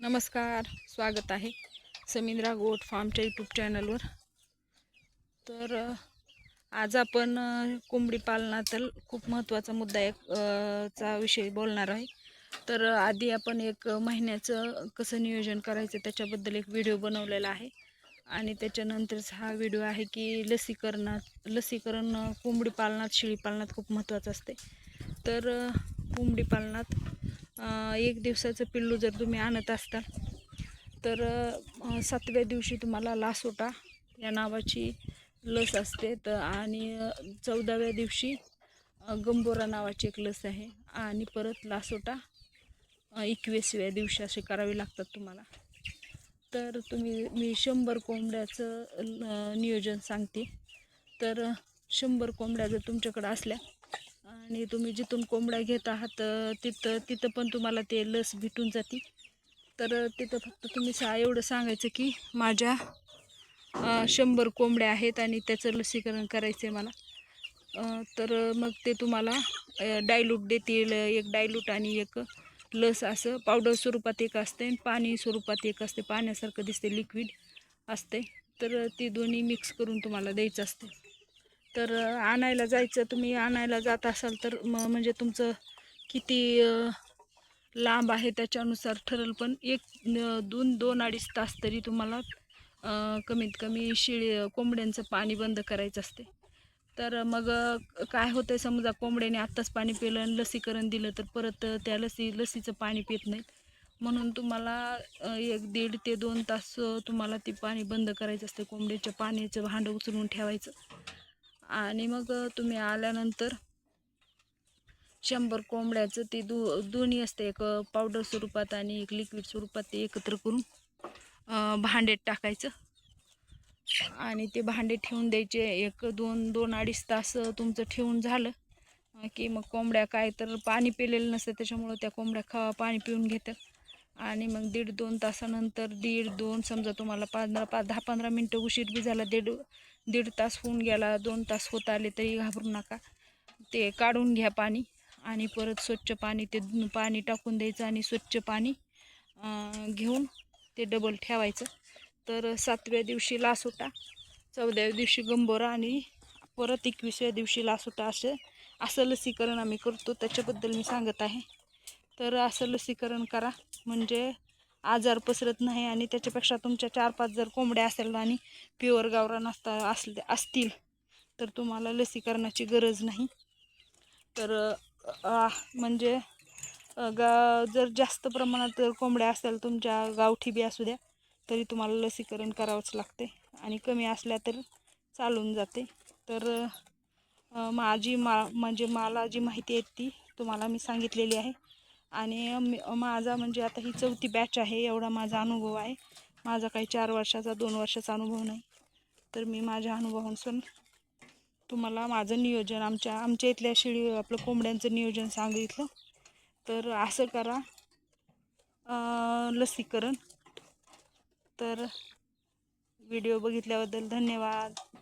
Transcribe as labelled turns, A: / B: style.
A: नमस्कार स्वागत आहे समिंद्रा गोट फार्मच्या यूट्यूब चॅनलवर तर आज आपण कोंबडी पालनातील खूप महत्त्वाचा मुद्दा एक चा विषय बोलणार आहे. तर आधी आपण एक महिन्याचं कसं नियोजन करायचं त्याच्याबद्दल एक व्हिडिओ बनवलेला आहे. आणि त्याच्यानंतरचा हा व्हिडिओ आहे की लसीकरणात लसीकरण कोंबडी पालनात शेळी पालनात खूप महत्त्वाचं असते. तर कोंबडी पालनात एक दिवसाचं पिल्लू जर तुम्ही आणत असताल तर सातव्या दिवशी तुम्हाला लासोटा या नावाची लस असते. तर आणि चौदाव्या दिवशी गंबोरा नावाची एक लस आहे. आणि परत लासोटा अ, दिवशी असे करावे लागतात तुम्हाला. तर तुम्ही मी शंभर कोंबड्याचं नियोजन सांगते. तर शंभर कोंबड्या जर तुमच्याकडं असल्या आणि तुम्ही जिथून कोंबड्या घेत आहात तिथं तिथं पण तुम्हाला ते लस भेटून जाते. तर तिथं फक्त तुम्ही सा एवढं सांगायचं की माझ्या शंभर कोंबड्या आहेत आणि त्याचं लसीकरण करायचं आहे मला तर मग ते तुम्हाला डायलूट देतील एक डायलूट आणि एक लस असं. पावडर स्वरूपात एक असते आणि पाणी स्वरूपात एक असते पाण्यासारखं दिसते लिक्विड असते तर ती दोन्ही मिक्स करून तुम्हाला द्यायचं असते तर आणायला जायचं. तुम्ही आणायला जात असाल तर म म्हणजे तुमचं किती लांब आहे त्याच्यानुसार ठरेल पण एक दोन दोन अडीच तास तरी तुम्हाला कमीत कमी शिळी कोंबड्यांचं पाणी बंद करायचं असते. तर मग काय होतं आहे समजा कोंबड्याने आत्ताच पाणी पिलं आणि लसीकरण दिलं तर परत त्या लसी लसीचं पाणी पित नाहीत. म्हणून तुम्हाला एक दीड ते दोन तास तुम्हाला ते पाणी बंद करायचं असते. कोंबड्याच्या पाण्याचं भांडं उचलून ठेवायचं. आणि मग तुम्ही आल्यानंतर शंभर कोंबड्याचं ते दो दोन्ही असते. एक पावडर स्वरूपात आणि एक लिक्विड स्वरूपात ते एकत्र करून भांडेत टाकायचं. आणि ते भांडे ठेवून द्यायचे. एक दोन दोन अडीच तास तुमचं ठेवून झालं. की मग कोंबड्या काय तर पाणी पिलेलं नसतं त्याच्यामुळं त्या कोंबड्या खा पाणी पिऊन घेतात. आणि मग दीड दोन तासानंतर दीड दोन समजा तुम्हाला पंधरा पाच दहा पंधरा मिनटं उशीर बी झाला दीड दीड तास होऊन गेला दोन तास होत आले तरी घाबरू नका. ते काढून घ्या पाणी आणि परत स्वच्छ पाणी ते पाणी टाकून द्यायचं आणि स्वच्छ पाणी घेऊन ते डबल ठेवायचं. तर सातव्या दिवशी लासोटा चौदाव्या दिवशी गंबोरा आणि परत एकविसव्या दिवशी लासोटा असं असं लसीकरण आम्ही करतो त्याच्याबद्दल मी सांगत आहे. तर असं लसीकरण करा. म्हणजे आजार पसरत नाही आणि त्याच्यापेक्षा तुमच्या चार पाच जर कोंबड्या असेल आणि प्युअर गावरान असता असले असतील तर तुम्हाला लसीकरणाची गरज नाही. तर म्हणजे गा जर जास्त प्रमाणात जर कोंबड्या असेल तुमच्या गावठी बी असू द्या तरी तुम्हाला लसीकरण करावंच लागते आणि कमी असल्या तर चालून जाते. तर माझी मा म्हणजे मला जी माहिती आहे ती तुम्हाला मी सांगितलेली आहे. आणि मी- माझा म्हणजे आता ही चौथी बॅच आहे एवढा माझा अनुभव आहे. माझा काही चार वर्षाचा दोन वर्षाचा अनुभव नाही. तर मी माझ्या अनुभवानुसार तुम्हाला माझं नियोजन आमच्या आमच्या इथल्या शेळी आपलं कोंबड्यांचं नियोजन सांगितलं. तर असं करा. लसीकरण. तर व्हिडिओ बघितल्याबद्दल धन्यवाद.